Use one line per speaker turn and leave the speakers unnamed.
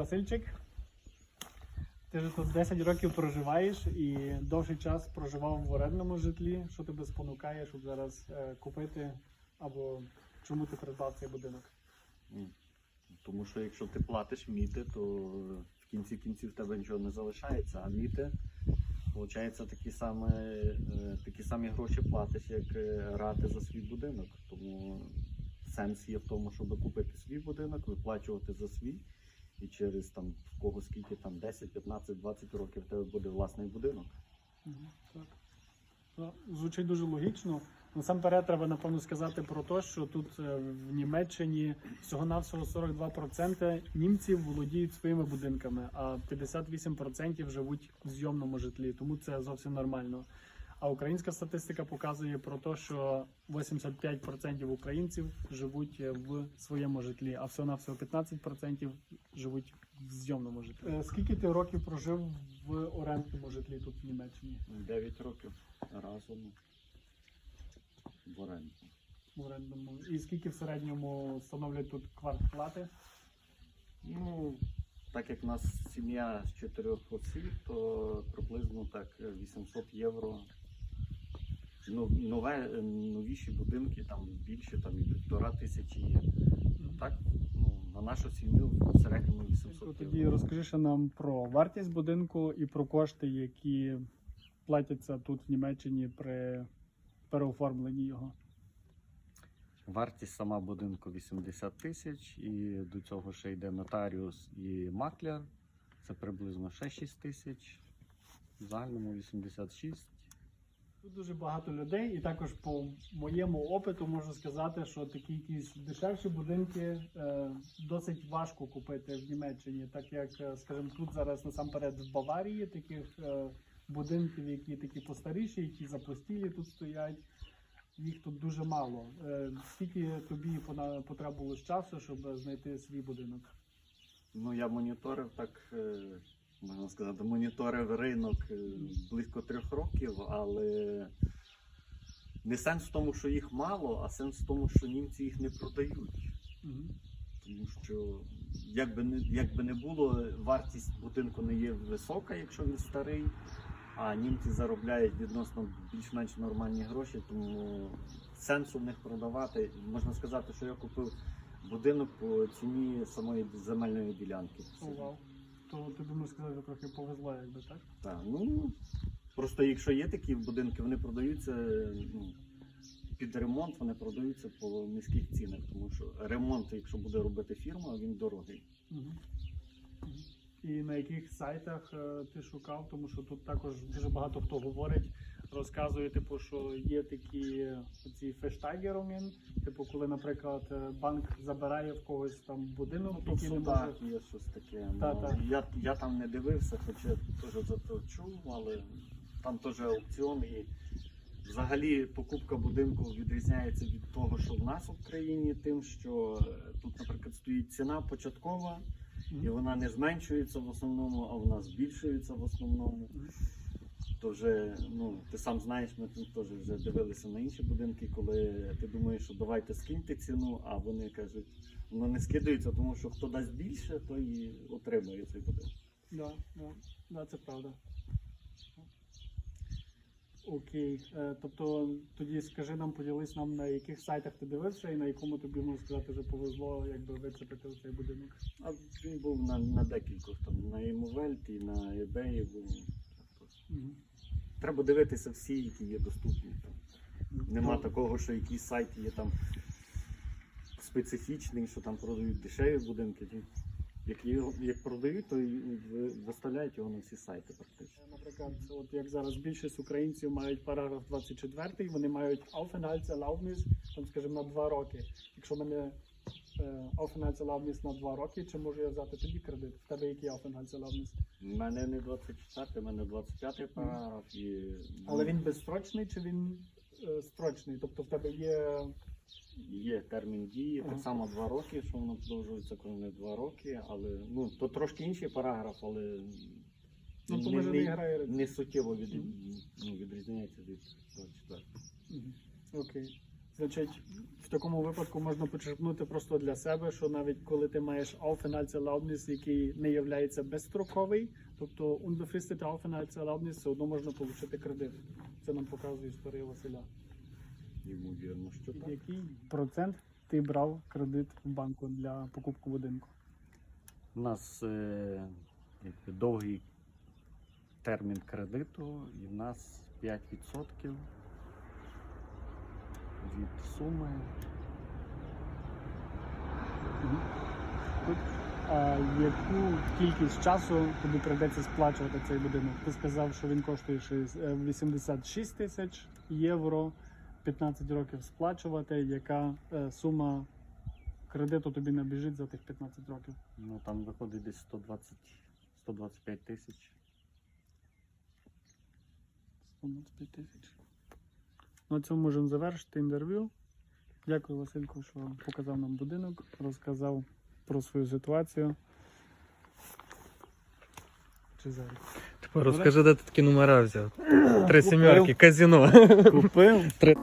Васильчик. Ти вже тут 10 років проживаєш і довший час проживав в орендному житлі. Що тебе спонукає, щоб зараз е, купити або чому ти придбав цей будинок?
Тому що якщо ти платиш міти, то в кінці кінців в тебе нічого не залишається, а міти, виходить, такі, саме, е, такі самі гроші платиш, як е, рати за свій будинок. Тому сенс є в тому, щоб купити свій будинок, виплачувати за свій. І через там в кого скільки там 10, 15, 20 років в тебе буде власний будинок.
Так. Ну, Звучить дуже логічно. Насамперед треба напевно сказати про те, що тут е, в Німеччині всього-навсього 42% німців володіють своїми будинками, а 58% живуть в зйомному житлі, тому це зовсім нормально. А українська статистика показує про те, що 85% українців живуть е, в своєму житлі, а всього-навсього 15% живуть в зйомному житлі. Е, Скільки ти років прожив в орендному житлі тут в Німеччині?
9 років разом в оренду.
В орендному. І скільки в середньому становлять тут квартплати?
Ну, так як в нас сім'я з чотирьох осіб, то приблизно так е, 800 євро. Ну, нове, е, новіші будинки там більше, там і півтора тисячі є. Так, ну, на нашу сім'ю в середньому 800
Тоді розкажи ще нам про вартість будинку і про кошти, які платяться тут в Німеччині при переоформленні його.
Вартість сама будинку 80 тисяч, і до цього ще йде нотаріус і макляр. Це приблизно ще 6 тисяч. В загальному 86.
Тут дуже багато людей, і також по моєму опиту можу сказати, що такі якісь дешевші будинки е, досить важко купити в Німеччині, так як, е, скажімо, тут зараз насамперед в Баварії таких е, будинків, які такі постаріші, які запустілі тут стоять. Їх тут дуже мало. Е, скільки тобі потребувалось часу, щоб знайти свій будинок?
Ну, я моніторив так, е, можна сказати, моніторив ринок е, близько трьох років, але не сенс в тому, що їх мало, а сенс в тому, що німці їх не продають. Тому що як би не, як би не було, вартість будинку не є висока, якщо він старий, а німці заробляють відносно більш-менш нормальні гроші, тому сенсу в них продавати. Можна сказати, що я купив будинок по ціні самої земельної ділянки.
То тобі можна сказати, трохи повезла, якби так.
Так, ну просто якщо є такі будинки, вони продаються ну, під ремонт, вони продаються по низьких цінах, тому що ремонт, якщо буде робити фірма, він дорогий.
Угу. І на яких сайтах е, ти шукав, тому що тут також дуже багато хто говорить, розказує, типу, що є такі ці фештайгерungen, типу, коли, наприклад, е, банк забирає в когось там будинок,
Ну,
який не може.
є щось таке.
Та,
ну,
та.
Я, я там не дивився, хоча теж за то чув, але там теж аукціон і взагалі покупка будинку відрізняється від того, що в нас в країні, тим, що е, тут, наприклад, стоїть ціна початкова, і вона не зменшується в основному, а вона збільшується в основному. То вже, ну, ти сам знаєш, ми тут теж вже дивилися на інші будинки, коли ти думаєш, що давайте скиньте ціну, а вони кажуть, воно не скидається, тому що хто дасть більше, той і отримує цей будинок.
Да, да, да, це правда. Окей. Е, тобто тоді скажи нам, поділись нам, на яких сайтах ти дивився і на якому тобі можна сказати, вже повезло, якби вицепити цей будинок.
А він був на, на декількох там, на Імовельт і на eBay був.
Мгм.
Треба дивитися всі, які є доступні. Нема
Ну,
такого, що якийсь сайт є там специфічний, що там продають дешеві будинки. Як, його- як продають, то виставляють його на всі сайти практично.
Наприклад, от як зараз більшість українців мають параграф 24, вони мають Aufenthaltserlaubnis, там, скажімо, на 2 роки. Якщо мене Aufenthaltserlaubnis на 2 роки, чи можу я взяти тоді кредит? В тебе який Aufenthaltserlaubnis?
У мене не 24, у мене 25 параграф і.
Але він безстрочний чи він е, строчний? Тобто в тебе є.
Є термін дії, так само 2 роки, що воно продовжується кожні 2 роки, але ну то трошки інший параграф, але
Ну, то
не,
може не
не,
грає.
не суттєво від, ну, відрізняється від 24.
Мгм. Окей. Значить, в такому випадку можна почерпнути просто для себе, що навіть коли ти маєш Aufenthaltserlaubnis, який не є безстроковий, тобто unbefristete Aufenthaltserlaubnis, все одно можна отримати кредит. Це нам показує історія Василя.
Ймовірно, що так.
Який процент ти брав кредит в банку для покупки будинку?
У нас е, якби, довгий термін кредиту, і в нас 5% від суми.
А яку кількість часу тобі прийдеться сплачувати цей будинок? Ти сказав, що він коштує е, 86 тисяч євро, 15 років сплачувати. Яка е, сума кредиту тобі набіжить за тих 15 років?
Ну там виходить десь 120 125 тисяч.
125 тисяч. На цьому можемо завершити інтерв'ю. Дякую, Васильку, що показав нам будинок, розказав про свою ситуацію. Чи зараз?
Тепер розкажи, де ти такі номера взяв. Три сімерки, казіно.
Купив.
Три-